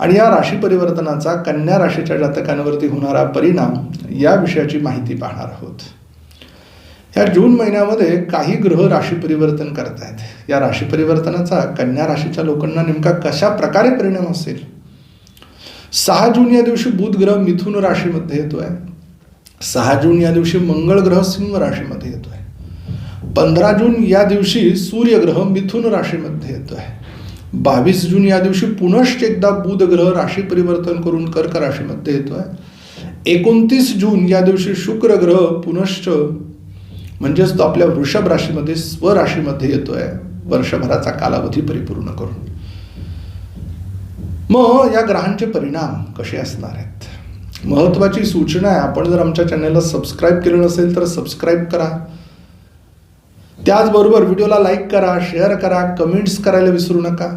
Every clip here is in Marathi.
आणि या राशी परिवर्तनाचा कन्या राशीच्या जातकांवरती होणारा परिणाम या विषयाची माहिती पाहणार आहोत. या जून महिन्यामध्ये काही ग्रह राशी परिवर्तन करत आहेत या राशी परिवर्तनाचा कन्या राशीच्या लोकांना नेमका कशा प्रकारे परिणाम असेल? सहा जून या दिवशी बुध ग्रह मिथुन राशीमध्ये येतो आहे सहा जून या दिवशी मंगळ ग्रह सिंह राशीमध्ये येतो आहे पंधरा जून या दिवशी सूर्यग्रह मिथुन राशीमध्ये येतो आहे बावीस जून या दिवशी पुनश्च एकदा बुध ग्रह राशी परिवर्तन करून कर्क राशीमध्ये येतोय. एकोणतीस जून या दिवशी शुक्र ग्रह पुनश्च म्हणजेच तो आपल्या वृषभ राशीमध्ये स्वराशीमध्ये येतोय. वर्षभराचा कालावधी परिपूर्ण करून. मग या ग्रहांचे परिणाम कसे असणार आहेत? महत्वाची सूचना आहे. आपण जर आमच्या चॅनलला सबस्क्राईब केलं नसेल तर सबस्क्राईब करा. त्याचबरोबर व्हिडिओला लाईक करा शेअर करा कमेंट्स करायला विसरू नका.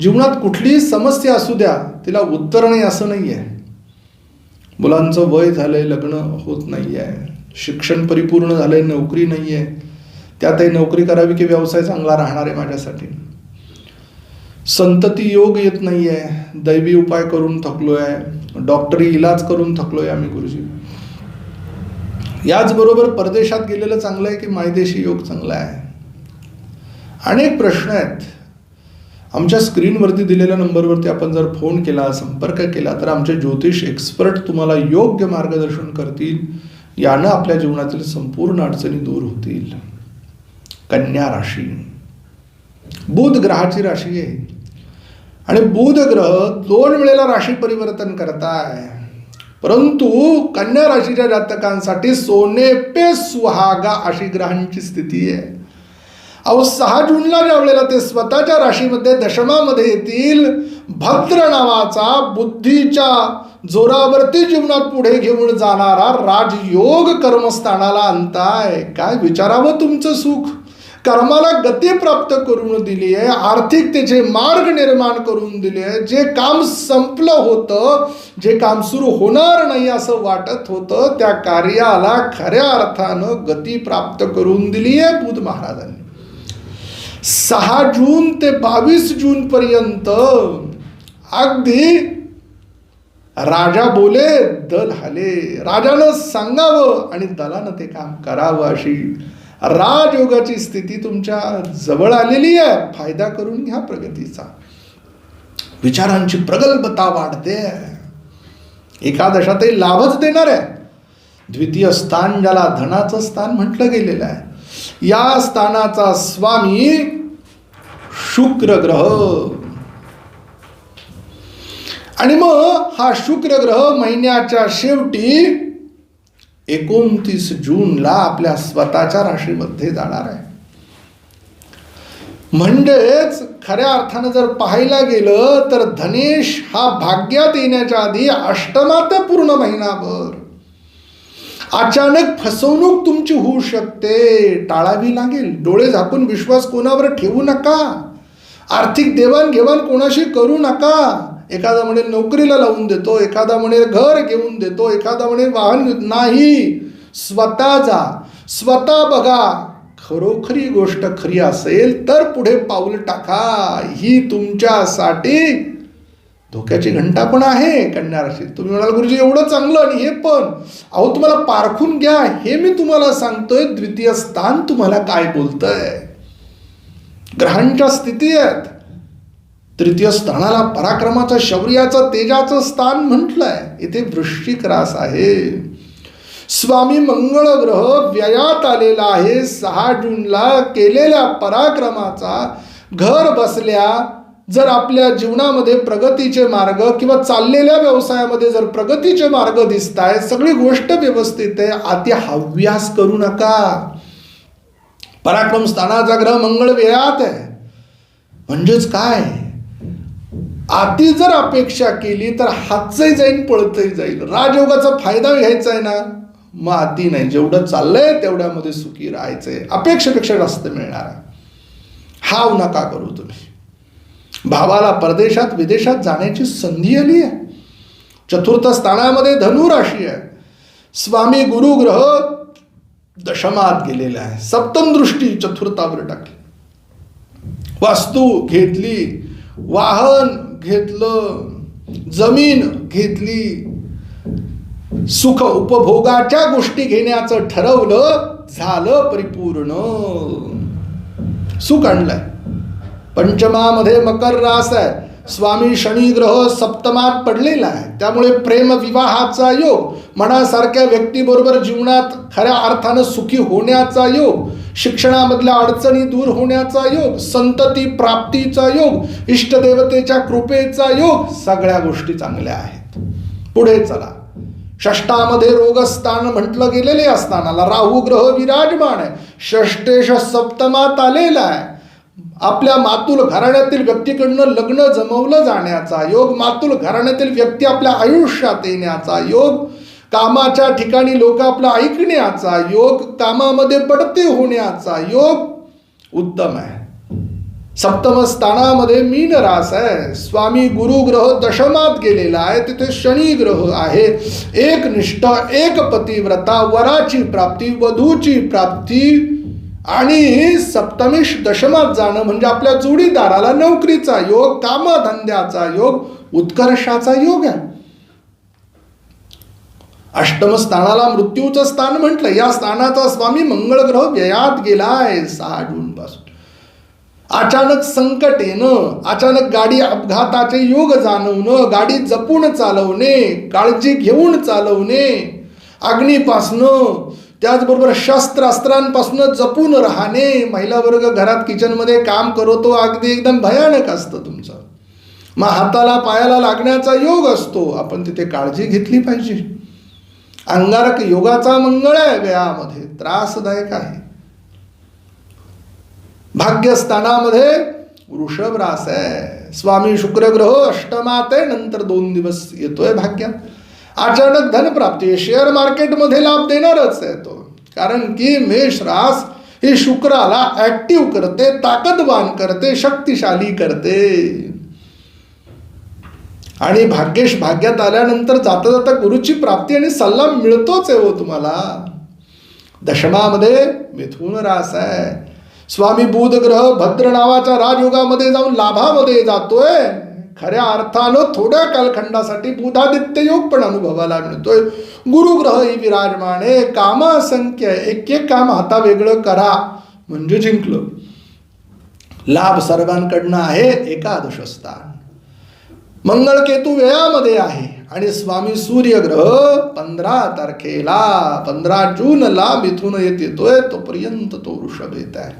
जीवनात कुठलीही समस्या असू द्या तिला उत्तर नाही असं नाही आहे मुलांचं वय झालंय लग्न होत नाही आहे शिक्षण परिपूर्ण झालंय नोकरी नाही आहे त्यातही नोकरी करावी की व्यवसाय चांगला राहणार आहे माझ्यासाठी. संतती योग येत नाही आहे दैवी उपाय करून थकलो आहे डॉक्टरी इलाज करून थकलो आहे आम्ही गुरुजी. याचबरोबर परदेशात गेलेलं चांगलं आहे की मायदेशी योग चांगला आहे? अनेक प्रश्न आहेत. आमच्या स्क्रीनवरती दिलेल्या नंबरवरती आपण जर फोन केला संपर्क केला तर आमचे ज्योतिष एक्सपर्ट तुम्हाला योग्य मार्गदर्शन करतील. यानं आपल्या जीवनातील संपूर्ण अडचणी दूर होतील. कन्या राशी. बुध ग्रहाची राशी आहे. आणि बुध ग्रह दोन वेळेला राशी परिवर्तन करताय. परंतु कन्या राशीच्या जातकांसाठी सोने पे सुहागा अशी ग्रहांची स्थिती आहे. अहो सहा जूनला ज्या वेळेला ते स्वतःच्या राशीमध्ये दशमामध्ये येतील भद्र नावाचा बुद्धीच्या जोरावरती जीवनात पुढे घेऊन जाणारा राजयोग कर्मस्थानाला आणताय. काय विचारावं तुमचं सुख? कर्माला गती प्राप्त करून दिली आहे आर्थिकतेचे मार्ग निर्माण करून दिले आहे जे काम संपलं होतं जे काम सुरू होणार नाही असं वाटत होतं त्या कार्याला खऱ्या अर्थानं गती प्राप्त करून दिली आहे बुध महाराजांनी. सहा जून ते बावीस जून पर्यंत अगदी राजा बोले दल हाले. राजानं सांगावं आणि दलानं ते काम करावं अशी राजयोगाची स्थिती तुमच्या जवळ आलेली आहे. फायदा करून घ्या प्रगतीचा. विचारांची प्रगल्भता वाढते. एकादशातही लाभच देणार आहे. द्वितीय स्थान ज्याला धनाचं स्थान म्हटलं गेलेलं आहे. या स्थानाचा स्वामी शुक्र ग्रह. आणि मग हा शुक्र ग्रह महिन्याच्या शेवटी एकोणतीस जूनला आपल्या स्वतःच्या राशीमध्ये जाणार आहे. म्हणजेच खऱ्या अर्थानं जर पाहायला गेलं तर धनेश हा भाग्यात येण्याच्या आधी अष्टमात पूर्ण महिनाभर. अचानक फसवणूक तुमची होऊ शकते. टाळावी लागेल. डोळे झाकून विश्वास कोणावर ठेवू नका. आर्थिक देवाणघेवाण कोणाशी करू नका. एखादा म्हणे नोकरीला लावून देतो एखादा म्हणे घर घेऊन देतो एखादा म्हणे वाहन नाही. स्वतः जा. स्वतः बघा. खरोखरी गोष्ट खरी असेल तर पुढे पाऊल टाका. ही तुमच्यासाठी धोक्याची घंटा पण आहे कन्या राशीत तुम्ही म्हणाल गुरुजी एवढं चांगलं आणि हे पण. अहो तुम्हाला पारखून घ्या. हे मी तुम्हाला सांगतोय द्वितीय स्थान तुम्हाला काय बोलतंय? ग्रहांच्या स्थिती आहेत. तृतीय स्थानाला पराक्रमाचं शौर्याचं तेजाचं स्थान म्हटलंय. इथे वृश्चिक रास आहे. स्वामी मंगळ ग्रह व्ययात आलेला आहे. सहा जूनला केलेल्या पराक्रमाचा घर बसल्या जर आपल्या जीवनामध्ये प्रगतीचे मार्ग किंवा चाललेल्या व्यवसायामध्ये जर प्रगतीचे मार्ग दिसत आहे सगळी गोष्ट व्यवस्थित आहे अति हव्यास करू नका. पराक्रम स्थानाचा ग्रह मंगळ व्ययात आहे. म्हणजेच काय? आती जर अपेक्षा केली तर हातचंही जाईल पळतही जाईल राजयोगाचा फायदा घ्यायचा आहे ना? मग अति नाही. जेवढं चाललंय तेवढ्यामध्ये सुखी राहायचंय. अपेक्षेपेक्षा जास्त मिळणार आहे. हाव नका करू तुम्ही. भावाला परदेशात विदेशात जाण्याची संधी आली आहे. चतुर्थ स्थानामध्ये धनुराशी आहे. स्वामी गुरु ग्रह दशमात गेलेला आहे. सप्तम दृष्टी चतुर्थावर टाकली. वास्तू घेतली. वाहन घेतलं. जमीन घेतली. सुख उपभोगाच्या गोष्टी घेण्याचं ठरवलं. झालं परिपूर्ण. सुख आणलंय. पंचमामध्ये मकर रास आहे. स्वामी शनी ग्रह सप्तमात पडलेला आहे. त्यामुळे प्रेम विवाहाचा योग मनासारख्या व्यक्तीबरोबर जीवनात खऱ्या अर्थानं सुखी होण्याचा योग शिक्षणामधल्या अडचणी दूर होण्याचा योग संतती प्राप्तीचा योग इष्टदेवतेच्या कृपेचा योग सगळ्या गोष्टी चांगल्या आहेत. पुढे चला. षष्टामध्ये रोगस्थान म्हटलं गेलेले असतानाला राहू ग्रह विराजमान आहे. षष्टेश सप्तमात आलेला आहे. आपल्या मातुल घराण्यातील व्यक्तीकडनं लग्न जमवलं जाण्याचा योग मातुल घराण्यातील व्यक्ती आपल्या आयुष्यात येण्याचा योग कामाच्या ठिकाणी लोक आपला ऐकण्याचा योग कामामध्ये बढते होण्याचा योग उत्तम आहे. सप्तम स्थानामध्ये मीन रास आहे. स्वामी गुरु ग्रह दशमात गेलेला आहे. तिथे शनी ग्रह आहे. एक निष्ठ एक पतिव्रता वराची प्राप्ती वधूची प्राप्ती आणि सप्तमेश दशमात जाणं म्हणजे आपल्या जोडीदाराला नोकरीचा योग कामधंद्याचा योग उत्कर्षाचा योग आहे. अष्टम स्थानाला मृत्यूचं स्थान म्हटलं या स्थानाचा स्वामी मंगळ ग्रह व्ययात गेलाय सहा जून पासून अचानक संकट येणं अचानक गाडी अपघाताचे योग जाणवणं गाडी जपून चालवणे काळजी घेऊन चालवणे अग्नीपासनं त्याचबरोबर शस्त्रास्त्रांपासून जपून राहणे. महिला वर्ग घरात किचनमध्ये काम करतो अगदी एकदम भयानक असतं तुमचं. मग हाताला पायाला लागण्याचा योग असतो. आपण तिथे काळजी घेतली पाहिजे. अंगारक योगाचा मंगळ आहे व्यायामध्ये त्रासदायक आहे. भाग्यस्थानामध्ये वृषभ रास आहे. स्वामी शुक्रग्रह अष्टमात आहे नंतर दोन दिवस येतोय भाग्यात. अचानक धनप्राप्ती शेअर मार्केटमध्ये लाभ देणारच आहे तो. कारण की मेष रास हे शुक्राला ऍक्टिव्ह करते ताकदवान करते शक्तिशाली करते. आणि भाग्येश भाग्यात आल्यानंतर जाता जाता गुरुची प्राप्ती आणि सल्ला मिळतोच आहे हो तुम्हाला. दशमामध्ये मिथून रास आहे. स्वामी बुध ग्रह भद्र नावाच्या राजयोगामध्ये जाऊन लाभामध्ये जातोय. खऱ्या अर्थानं थोड्या कालखंडासाठी बुधादित्य योग पण अनुभवाला मिळतोय. गुरुग्रह ही विराजमाने आहे कामासंख्य एक एक काम हाता वेगळं करा म्हणजे जिंकलं. लाभ सर्वांकडनं आहे एकादश स्थान. मंगळ केतू व्ययामध्ये आहे आणि स्वामी सूर्यग्रह पंधरा तारखेला पंधरा जूनला मिथून येत येतोय तोपर्यंत तो वृषभ येत आहे.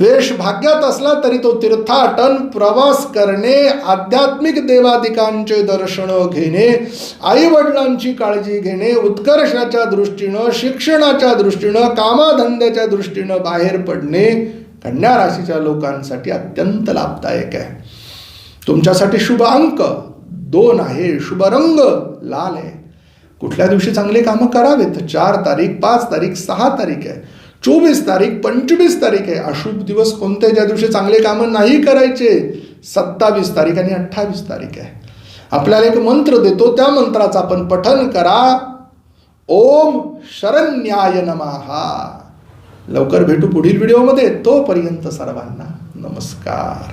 वेश भाग्यात असला तरी तो तीर्थाटन प्रवास करणे आध्यात्मिक देवादिकांचे दर्शन घेणे आई वडिलांची काळजी घेणे उत्कर्षाच्या दृष्टीनं शिक्षणाच्या दृष्टीनं कामाधंद्याच्या दृष्टीनं बाहेर पडणे कन्या राशीच्या लोकांसाठी अत्यंत लाभदायक आहे. तुमच्यासाठी शुभ अंक दोन आहे शुभ रंग लाल आहे. कुठल्या दिवशी चांगली कामं करावेत? चार तारीख पाच तारीख सहा तारीख आहे. चोवीस तारीख पंचवीस तारीख आहे. अशुभ दिवस कोणते? ज्या दिवशी चांगले कामं नाही करायचे सत्तावीस तारीख आणि अठ्ठावीस तारीख आहे. आपल्याला एक मंत्र देतो त्या मंत्राचं आपण पठन करा. ओम शरण्याय नमहा लवकर भेटू पुढील व्हिडिओमध्ये. तोपर्यंत सर्वांना नमस्कार.